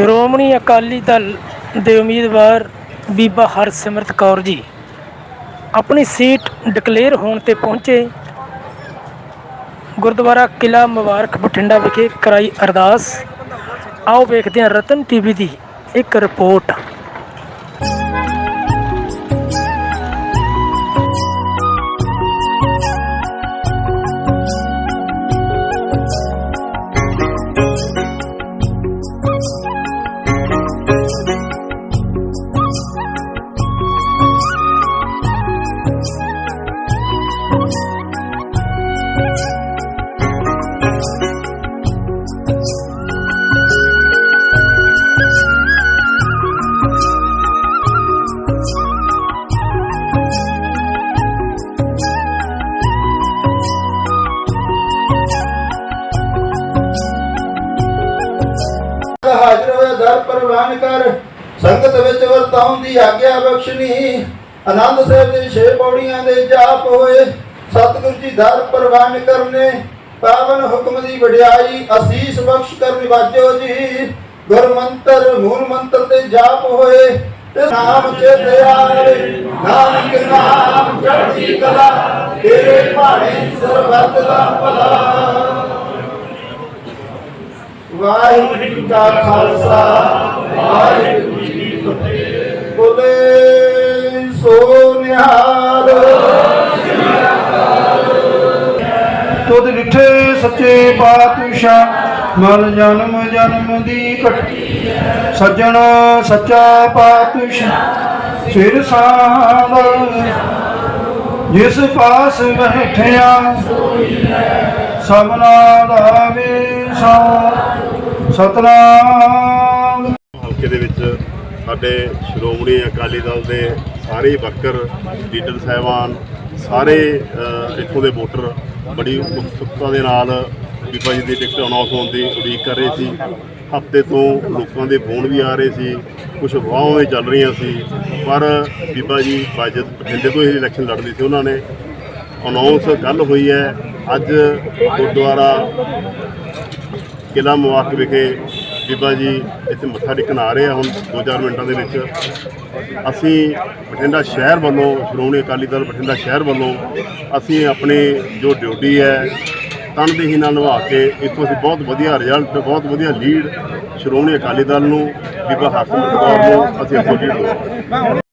ਸ਼੍ਰੋਮਣੀ ਅਕਾਲੀ ਦਲ ਦੇ ਉਮੀਦਵਾਰ ਬੀਬਾ ਹਰਸਿਮਰਤ ਕੌਰ ਜੀ, ਆਪਣੀ ਸੀਟ ਡਿਕਲੇਅਰ ਹੋਣ ਤੇ ਪਹੁੰਚੇ। ਗੁਰਦੁਆਰਾ ਕਿਲਾ ਮੁਬਾਰਕ ਬਠਿੰਡਾ ਵਿਖੇ ਕਰਾਈ ਅਰਦਾਸ। ਆਓ ਵੇਖਦੇ ਹਾਂ ਰਤਨ ਟੀਵੀ ਦੀ ਇੱਕ ਰਿਪੋਰਟ। ਪ੍ਰਵਾਨ ਕਰ, ਸੰਗਤ ਵਿੱਚ ਵਰਤਾਉਣ ਦੀ ਆਗਿਆ ਬਖਸ਼ਣੀ। ਆਨੰਦ ਸਾਹਿਬ ਦੇ ਛੇ ਪੌੜੀਆਂ ਦੇ ਜਾਪ ਹੋਏ, ਸਤਿਗੁਰੂ ਜੀ ਦਰ ਪ੍ਰਵਾਨ ਕਰਨੇ। ਪਾਵਨ ਹੁਕਮ ਦੀ ਵਡਿਆਈ ਅਸੀਸ ਬਖਸ਼ ਕਰਨ ਵਾਜੋ ਜੀ। ਗੁਰ ਮੰਤਰ, ਮੂਲ ਮੰਤਰ ਤੇ ਜਾਪ ਹੋਏ, ਤੇ ਨਾਮ ਚੇਤੇ ਆਵੇ। ਨਾਨਕ ਨਾਮ ਚੜ੍ਹਦੀ ਕਲਾ, ਤੇਰੇ ਭਾਣੇ ਸਰਬੱਤ ਦਾ ਭਲਾ। ਵਾਹਿਗੁਰੂ ਜੀ ਖਾਲਸਾ, ਵਾਹਿਗੁਰੂ ਜੀ ਕੀ ਫਤਿਹ। ਬੋਲੇ, ਸੋ ਨਿਹਾਲ। ਤੁਧ ਡਿਠੇ ਸੱਚੇ ਪਾਤਸ਼ਾਹ, ਮਨ ਜਨਮ ਜਨਮ ਦੀ ਕੱਟੀ ਸੱਜਣ ਸੱਚਾ ਪਾਤਸ਼ਾਹ, ਸਿਰ ਸਾਧ ਜਿਸ ਪਾਸ ਬੈਠਿਆ, ਸਭਨਾ ਦਾ ਵਿਸਾ। ਸਤਨਾਮ। ਹਲਕੇ ਦੇ ਵਿੱਚ ਸਾਡੇ ਸ਼੍ਰੋਮਣੀ ਅਕਾਲੀ ਦਲ ਦੇ ਸਾਰੇ ਵਰਕਰ, ਲੀਡਰ ਸਾਹਿਬਾਨ, ਸਾਰੇ ਇੱਥੋਂ ਦੇ ਵੋਟਰ ਬੜੀ ਉਤਸੁਕਤਾ ਦੇ ਨਾਲ ਬੀਬਾ ਜੀ ਦੀ ਟਿਕਟ ਅਨਾਉਂਸ ਹੋਣ ਦੀ ਉਡੀਕ ਕਰ ਰਹੇ ਸੀ। ਹਫ਼ਤੇ ਤੋਂ ਲੋਕਾਂ ਦੇ ਫੋਨ ਵੀ ਆ ਰਹੇ ਸੀ ਕੁਝ ਅਫਵਾਹਾਂ ਵੀ ਚੱਲ ਰਹੀਆਂ ਸੀ। ਪਰ ਬੀਬਾ ਜੀ ਬਾਜਦ ਬਠਿੰਡੇ ਤੋਂ ਹੀ ਇਲੈਕਸ਼ਨ ਲੜਨੀ ਸੀ ਉਹਨਾਂ ਨੇ। ਅਨਾਉਂਸ ਕੱਲ ਹੋਈ ਹੈ। ਅੱਜ ਗੁਰਦੁਆਰਾ ਕਿਲਾ ਮੁਬਾਰਕ ਵਿਖੇ ਬੀਬਾ ਜੀ ਇੱਥੇ ਮੱਥਾ ਟੇਕਣ ਆ ਰਹੇ ਆ ਹੁਣ 2-4 ਮਿੰਟਾਂ ਦੇ ਵਿੱਚ। ਅਸੀਂ ਬਠਿੰਡਾ ਸ਼ਹਿਰ ਵੱਲੋਂ, ਸ਼੍ਰੋਮਣੀ ਅਕਾਲੀ ਦਲ ਬਠਿੰਡਾ ਸ਼ਹਿਰ ਵੱਲੋਂ ਅਸੀਂ ਆਪਣੀ ਜੋ ਡਿਊਟੀ ਹੈ, ਤਨਦੇਹੀ ਨਾਲ ਨਿਭਾ ਕੇ ਇੱਥੋਂ ਅਸੀਂ ਬਹੁਤ ਵਧੀਆ ਰਿਜ਼ਲਟ ਬਹੁਤ ਵਧੀਆ ਲੀਡ ਸ਼੍ਰੋਮਣੀ ਅਕਾਲੀ ਦਲ ਨੂੰ, ਬੀਬਾ ਹਰਸਿਮਰਤ ਕੌਰ ਨੂੰ ਅਸੀਂ ਇੱਥੋਂ ਲੀਡ